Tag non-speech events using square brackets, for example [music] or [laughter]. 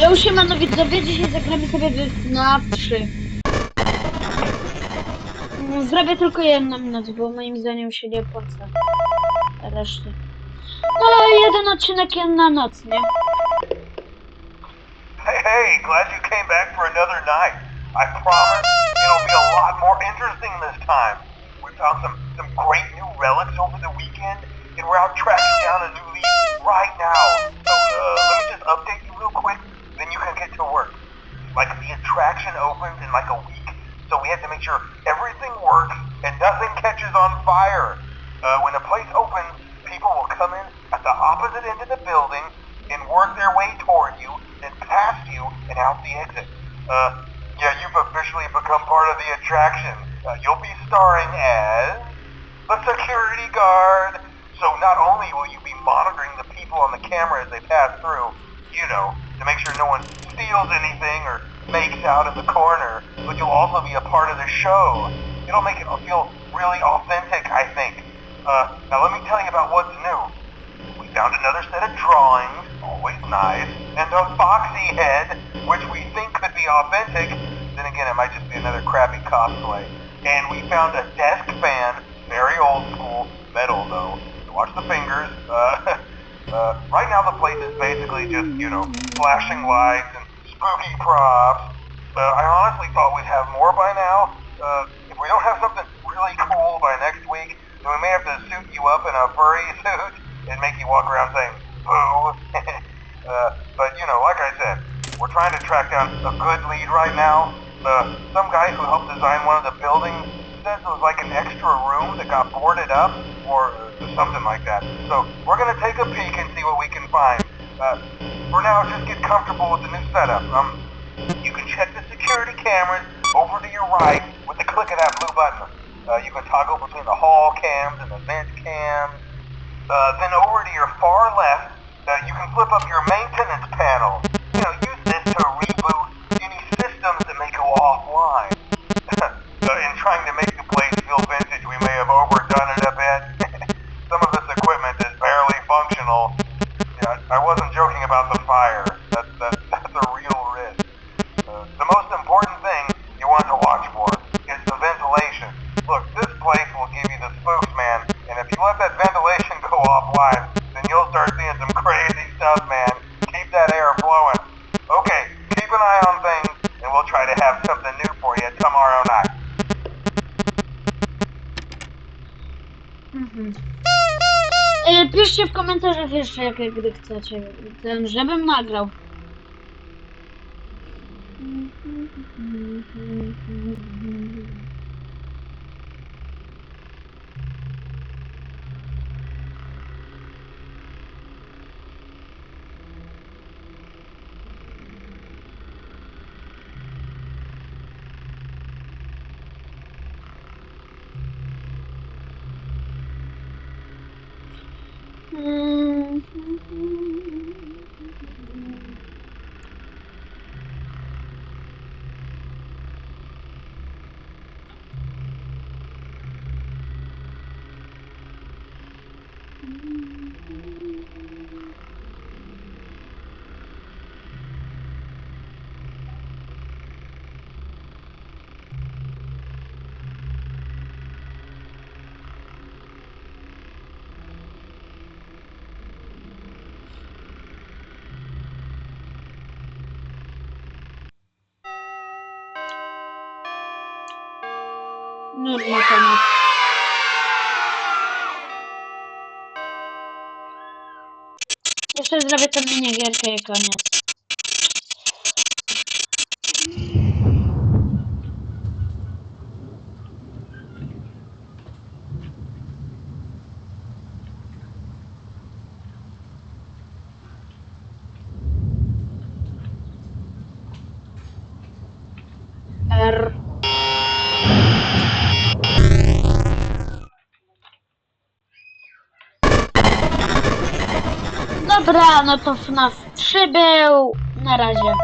Ja już się mam widzowie, dzisiaj zagramy sobie na 3. Mm, Zrobię tylko jedną noc, bo moim zdaniem się nie opłaca reszty. No, jeden odcinek na noc, nie? Hey, hey, glad you came back for another night. I promise it'll be a lot more interesting this time. We found some, some great new relics over the weekend, and we're out tracking down a new lead right now. Attraction opens in like a week, so we have to make sure everything works and nothing catches on fire. Uh, when the place opens, people will come in at the opposite end of the building and work their way toward you, then past you and out the exit. Uh, yeah, you've officially become part of the attraction. Uh, you'll be starring as the security guard. So not only will you be monitoring the people on the camera as they pass through, you know, to make sure no one steals anything or makes out in the corner, but you'll also be a part of the show. It'll make it feel really authentic, I think. Uh, now let me tell you about what's new. We found another set of drawings, always nice, and a foxy head, which we think could be authentic. Then again, it might just be another crappy cosplay. And we found a desk fan, very old school, metal though. Watch the fingers. Uh, [laughs] uh, right now the place is basically just, you know, flashing lights spooky props. Uh, I honestly thought we'd have more by now. Uh, if we don't have something really cool by next week, then we may have to suit you up in a furry [laughs] suit and make you walk around saying boo. [laughs] uh, but you know, like I said, we're trying to track down a good lead right now. Uh, some guy who helped design one of the buildings says it was like an extra room that got boarded up or something like that. So we're gonna take a peek and see what we can find. Uh, for now, just get comfortable with the new setup. Um, you can check the security cameras over to your right with the click of that blue button. Uh, you can toggle between the hall cams and the vent cams. Uh, then over to your far left, uh, you can flip up your maintenance panel. You know, use this to reboot any systems that may go offline. [laughs] uh, in trying to make the place feel vintage, we may have overdone it a bit. [laughs] Some of this equipment is barely functional. Yeah, I wasn't joking about the want to watch for is the ventilation. Look, this place will give you the spooks, man, and if you let that ventilation go [laughs] offline, then you'll start seeing some crazy stuff, man. Keep that air flowing. Okay, keep an eye on things, and we'll try to have something new for you tomorrow night. Mhm. E, piszcie w komentarzach jeszcze, jakie gdy chcecie, ten, żebym nagrał. Mm-hmm. Normal, normal. Tá Jeszcze zrobię tę minigierkę i koniec. Dobra, no to FNAF 3 był. Na razie.